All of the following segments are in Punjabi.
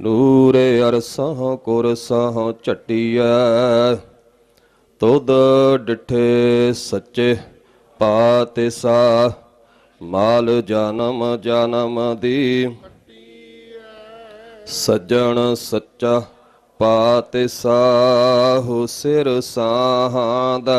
ਨੂਰੇ ਅਰਸਹ ਕੁਰਸਹ ਝਟੀਐ, ਤੁਧ ਡਿਠੇ ਸੱਚੇ ਪਾਤਿਸਾ ਮਾਲ ਜਨਮ ਜਨਮ ਦੀ। ਸੱਜਣ ਸੱਚਾ ਪਾਤਿਸਾ ਹੋ ਸਿਰ ਸਾਹਾਦਾ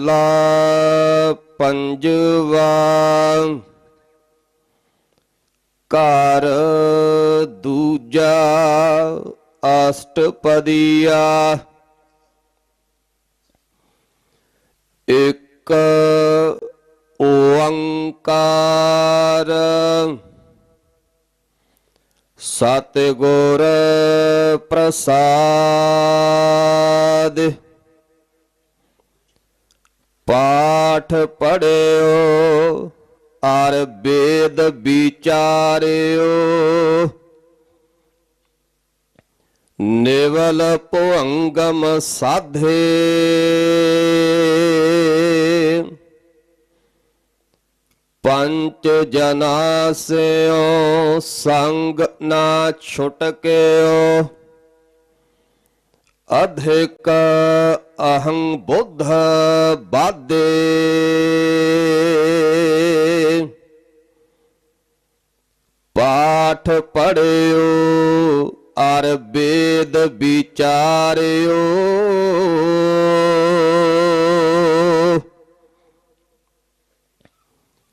ਮਹੱਲਾ ਪੰਜਵਾ ਘਰ ਦੂਜਾ ਅਸ਼ਟਪਦੀਆ। ਇੱਕ ਓੰਕਾਰ। ਸਤਿਗੁਰ ਪ੍ਰਸਾਦ। ਪਾਠ ਪੜਿਓ, ਅਰ ਬੇਦ ਵਿਚਾਰਿਓ। ਨਿਵਲ ਭੁੰਗਮ ਸਾਧੇ। ਪੰਚ ਜਨਾ ਸਿਓ ਸੰਗ ਨਾ ਛੁਟਕਿਓ। ਅਧਿਕ ਅਹੰ ਬੁੱਧ ਬਾਦੇ। ਪਾਠ ਪੜਿਓ ਅਰ ਬੇਦ ਵਿਚਾਰਿਓ।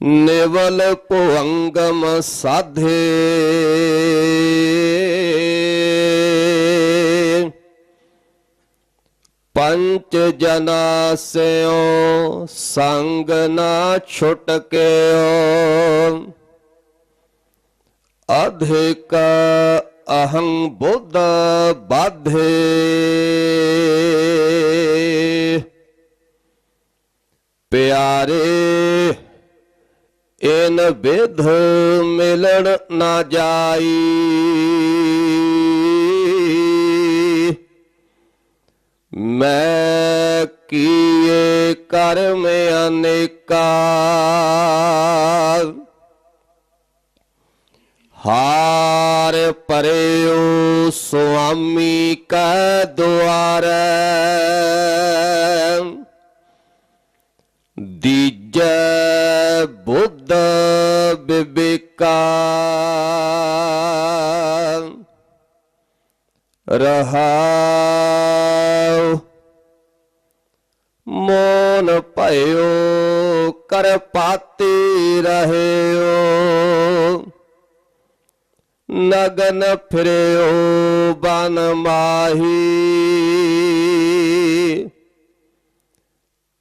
ਨਿਵਲ ਭੁੰਗਮ ਸਾਧੇ। ਪੰਚ ਜਨਾ ਸਿਓ ਸੰਗ ਨਾ ਛੁਟਕਿਓ ਅਧਿਕ ਅਹੰ ਬੁੱਧ ਬਾਧੇ ਪਿਆਰੇ ਇਨ ਵਿਧ ਮਿਲਣ ਨਾ ਜਾਈ ਮੈਂ ਕੀਏ ਕਰਮ ਅਨੇਕਾ। ਹਾਰ ਪਰਿਓ ਸੁਆਮੀ ਕੈ ਦੁਆਰੈ। ਦੀਜੈ ਬੁੱਧ ਬਿਬੇਕਾ। ਰਹਾਉ ਮੋਨ ਭਇਓ ਕਰ ਪਾਤੀ ਰਹਿਓ। ਨਗਨ ਫਿਰਿਓ ਬਨ ਮਾਹੀ।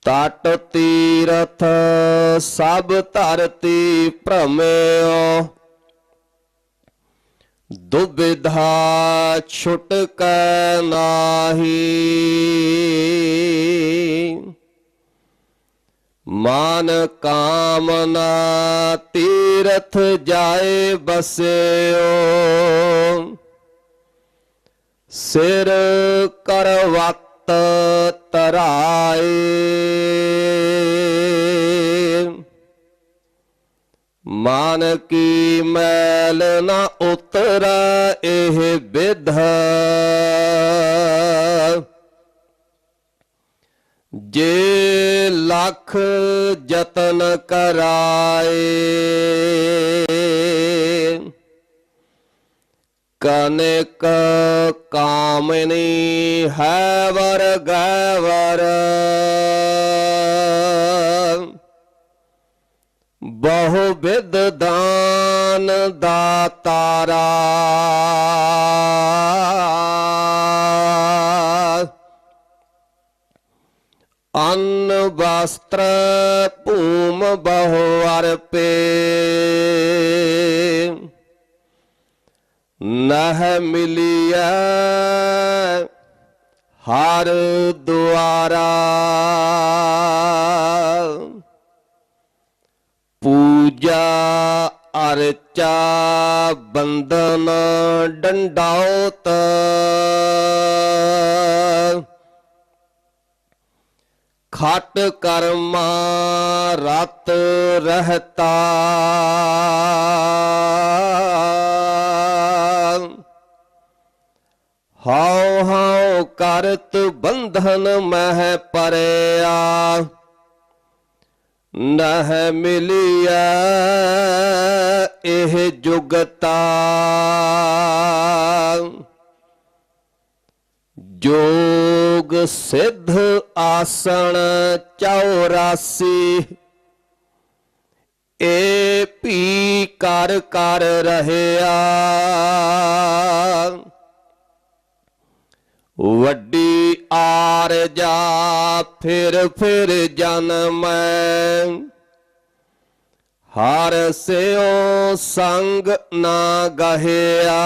ਤਟ ਤੀਰਥ ਸਭ ਧਰਤੀ ਭ੍ਰਮਿਓ। ਦੁਬਿਧਾ ਛੁਟਕ ਨਾਹੀ। ਮਾਨ ਕਾਮਨਾ ਤੀਰਥ ਜਾਏ ਬਸਿਓ। ਸਿਰ ਕਰਵਤ ਤਰਾਏ। ਮਾਨ ਕੀ ਮੈਲ ਨਾ ਉਤਰੈ ਇਹ ਵਿਧ। ਜੇ ਲੱਖ ਯਤਨ ਕਰਾਏ, ਕਨਿਕ ਕਾਮਨੀ ਹੈ ਵਰ। ਗਵਰ ਬਹੁ ਵਿਦ ਦਾਨ ਦਾਤਾਰਾ। ਅੰਨ ਵਸਤਰ ਭੂਮ ਬਹੁ ਅਰਪੇ। ਨਹ ਮਿਲਿਆ ਹਰ ਦੁਆਰਾ। ਅਰਚਾ ਬੰਦਨ ਡੰਡਾਉਤ। ਖਟ ਕਰਮਾ ਰਤ ਰਹਤਾ। ਹਉ ਹਉ ਕਰਤ ਬੰਧਨ ਮਹਿ ਪਰਿਆ। ਨਹ ਮਿਲਿਆ ਇਹ ਜੁਗਤਾ। ਜੋਗ ਸਿੱਧ ਆਸਣ 84 ਏ ਪੀ ਕਰ ਕਰ ਰਹਿਆ। ਵੱਡੀ ਆਰਜਾ ਫਿਰ ਫਿਰ ਜਨਮੈ ਹਰ ਸਿਓ ਸੰਗ ਨਾ ਗਹਿਆ।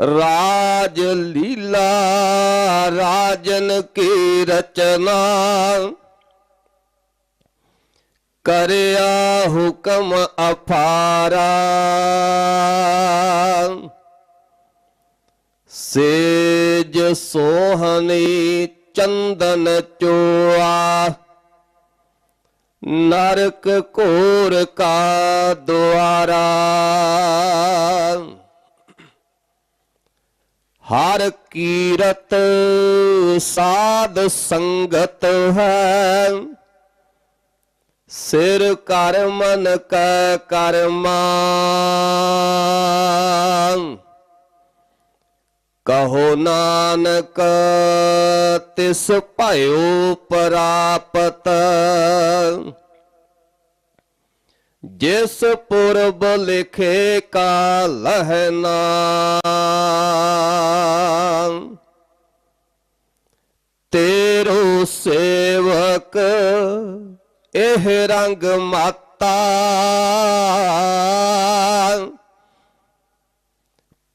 ਰਾਜ ਲੀਲਾ ਰਾਜਨ ਕੀ ਰਚਨਾ। ਕਰਿਆ ਹੁਕਮ ਅਫਾਰਾ ਸੇਜ ਸੋਹਣੀ ਚੰਦਨ ਚੋਆ, ਨਰਕ ਘੋਰ ਕਾ ਦੁਆਰਾ। ਹਰ ਕੀਰਤ ਸਾਧ ਸੰਗਤ ਹੈ, ਸਿਰ ਕਰ ਮਨ ਕੈ ਕਰਮਾ। ਕਹੋ ਨਾਨਕ, ਤਿਸ ਭਇਓ ਪ੍ਰਾਪਤ। ਜਿਸ ਪੁਰਬ ਲਿਖੇ ਕਾ ਲਹਿਨਾ ਤੇਰੋ ਸੇਵਕ, ਇਹ ਰੰਗ ਮਾਤਾ।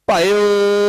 ਭਇਓ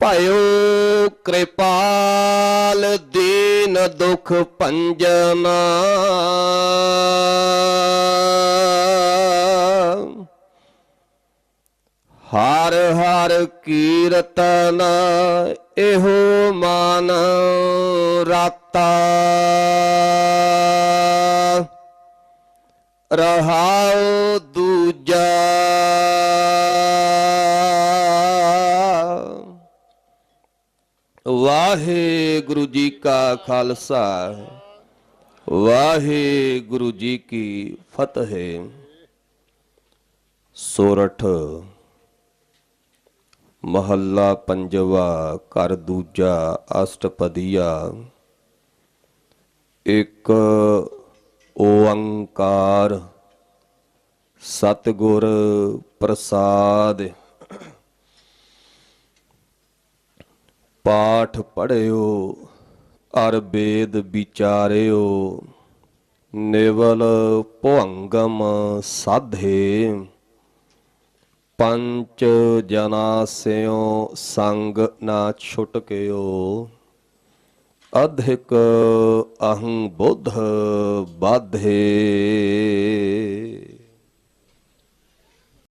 ਭਇਓ ਕਿਰਪਾਲ ਦੀਨ ਦੁਖ ਭੰਜਨ। ਹਰ ਹਰ ਕੀਰਤਨ ਇਹੋ ਮਨ ਰਾਤਾ। ਰਹਾਉ ਦੂਜਾ। ਵਾਹਿਗੁਰੂ ਜੀ ਕਾ ਖਾਲਸਾ, ਵਾਹਿਗੁਰੂ ਜੀ ਕੀ ਫਤਿਹ। ਸੋਰਠ, ਮਹੱਲਾ ਪੰਜਵਾ, ਘਰ ਦੂਜਾ, ਅਸ਼ਟਪਦੀਆ। ਇੱਕ ਓੰਕਾਰ ਸਤਿਗੁਰ ਪ੍ਰਸਾਦ। ਪਾਠ ਪੜਿਓ ਅਰ ਵੇਦ ਵਿਚਾਰਿਓ, ਨਿਵਲ ਭੁੰਗਮ ਸਾਧੇ। ਪੰਚ ਜਨਾ ਸਿਓ ਸੰਗ ਨਾ ਛੁਟਕਿਓ। ਅਧਿਕ ਅਹੰ ਬੁੱਧ ਬਾਧੇ।